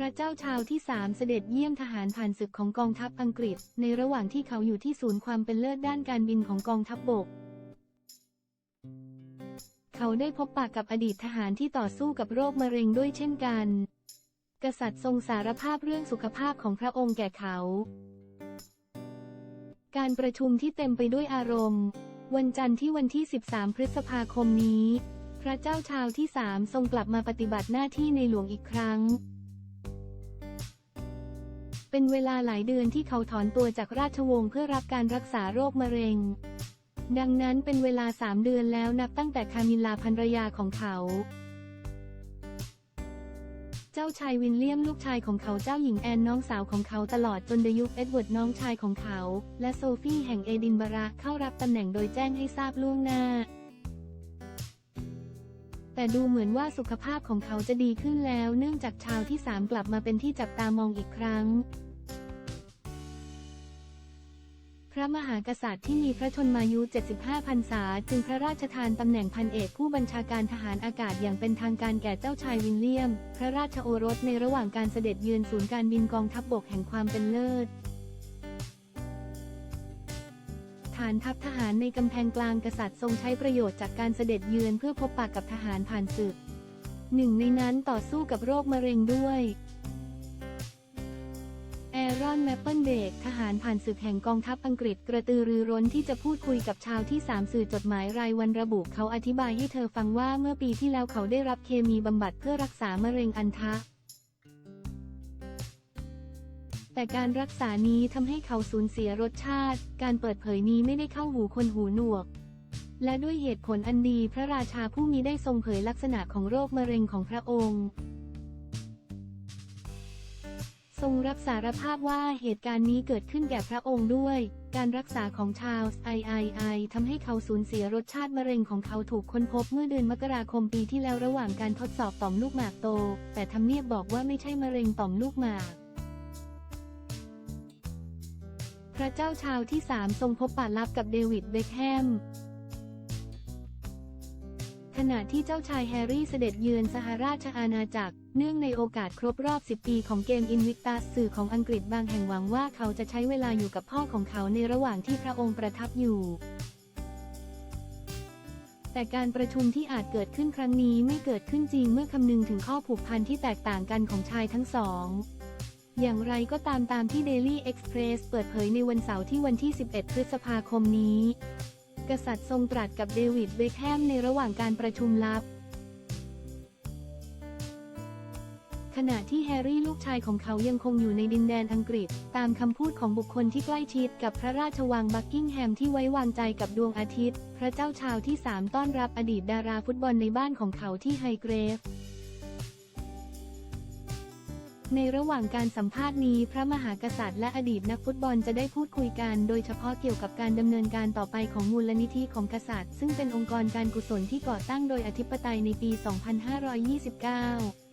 พระเจ้าชาวที่สามเสด็จเยี่ยมทหารผ่านศึกของกองทัพอังกฤษ ในระหว่างที่เขาอยู่ที่ศูนย์ความเป็นเลิศด้านการบินของกองทัพบบก เขาได้พบปากกับอดีตทหารที่ต่อสู้กับโรคมะเร็งด้วยเช่นกัน กษัตริย์ทรงสารภาพเรื่องสุขภาพของพระองค์แก่เขา การประชุมที่เต็มไปด้วยอารมณ์ วันจันทร์ที่วันที่ 13 พฤษภาคมนี้ พระเจ้าชาวที่สามทรงกลับมาปฏิบัติหน้าที่ในหลวงอีกครั้ง เป็นเวลาหลายเดือนที่เขาถอนตัวจากราชวงศ์เพื่อรับการรักษาโรคมะเร็ง ดังนั้นเป็นเวลาสามเดือนแล้วนับตั้งแต่คามิลลาภรรยาของเขา เจ้าชายวินเลียมลูกชายของเขาเจ้าหญิงแอนน้องสาวของเขาตลอดจนเดยุคเอ็ดเวิร์ดน้องชายของเขา และโซฟีแห่งเอดินบะระเข้ารับตำแหน่งโดยแจ้งให้ทราบล่วงหน้าแต่ดูเหมือนว่าสุขภาพของเขาจะดีขึ้นแล้ว เนื่องจากชาวที่สามกลับมาเป็นที่จับตามองอีกครั้ง ระมหากษัตริย์ที่มีพระชนมายุ 75 พรรษา จึงพระราชทานตำแหน่งพันเอกผู้บัญชาการทหารอากาศอย่างเป็นทางการแก่เจ้าชายวินเลียม พระราชโอรสในระหว่างการเสด็จเยือนศูนย์การบินกองทัพบบกแห่งความเป็นเลิศฐานทัพทหารในกำแพงกลางกษัตริย์ทรงใช้ประโยชน์จากการเสด็จเยือนเพื่อพบปะกับทหารผ่านศึก หนึ่งในนั้นต่อสู้กับโรคมะเร็งด้วย รอนแมปเปิลเบกทหารผ่านศึกแห่งกองทัพอังกฤษกระตือรือร้นที่จะพูดคุยกับชาวที่สามสื่อจดหมายรายวันระบุเขาอธิบายให้เธอฟังว่าเมื่อปีที่แล้วเขาได้รับเคมีบำบัดเพื่อรักษามะเร็งอันทะ แต่การรักษานี้ทำให้เขาสูญเสียรสชาติ การเปิดเผยนี้ไม่ได้เข้าหูคนหูหนวก และด้วยเหตุผลอันดีพระราชาผู้มีได้ทรงเผยลักษณะของโรคมะเร็งของพระองค์ ทรงรับสารภาพว่าเหตุการณ์นี้เกิดขึ้นแก่พระองค์ด้วย การรักษาของชาลส์ไอไอไอทำให้เขาสูญเสียรสชาติมะเร็งของเขาถูกค้นพบเมื่อเดือนมกราคมปีที่แล้วระหว่างการทดสอบต่อมลูกหมากโต แต่ทำเนียบบอกว่าไม่ใช่มะเร็งต่อมลูกหมาก พระเจ้าชาวที่สามทรงพบปะลับกับเดวิดเบคแฮม ขณะที่เจ้าชายแฮร์รี่เสด็จเยือนสหราชอาณาจักร เนื่องในโอกาสครบรอบ 10 ปีของเกมอินวิกตัสสื่อของอังกฤษบางแห่งหวังว่าเขาจะใช้เวลาอยู่กับพ่อของเขาในระหว่างที่พระองค์ประทับอยู่แต่การประชุมที่อาจเกิดขึ้นครั้งนี้ไม่เกิดขึ้นจริงเมื่อคำนึงถึงข้อผูกพันที่แตกต่างกันของชายทั้งสอง อย่างไรก็ตามตามที่ Daily Express เปิดเผยในวันเสาร์ที่วันที่ 11 พฤษภาคมนี้ กษัตริย์ทรงตรัสกับเดวิดเบคแฮมในระหว่างการประชุมลับ ขณะที่แฮร์รี่ลูกชายของเขายังคงอยู่ในดินแดนอังกฤษ ตามคำพูดของบุคคลที่ใกล้ชิดกับพระราชวังบักกิงแฮมที่ไว้วางใจกับดวงอาทิตย์ พระเจ้าชาวที่สามต้อนรับอดีตดาราฟุตบอลในบ้านของเขาที่ไฮเกรฟ ในระหว่างการสัมภาษณ์นี้พระมหากษัตริย์และอดีตนักฟุตบอลจะได้พูดคุยกันโดยเฉพาะเกี่ยวกับการดำเนินการต่อไปของมูลนิธิของกษัตริย์ ซึ่งเป็นองค์กรการกุศลที่ก่อตั้งโดยอธิปไตยในปี 2529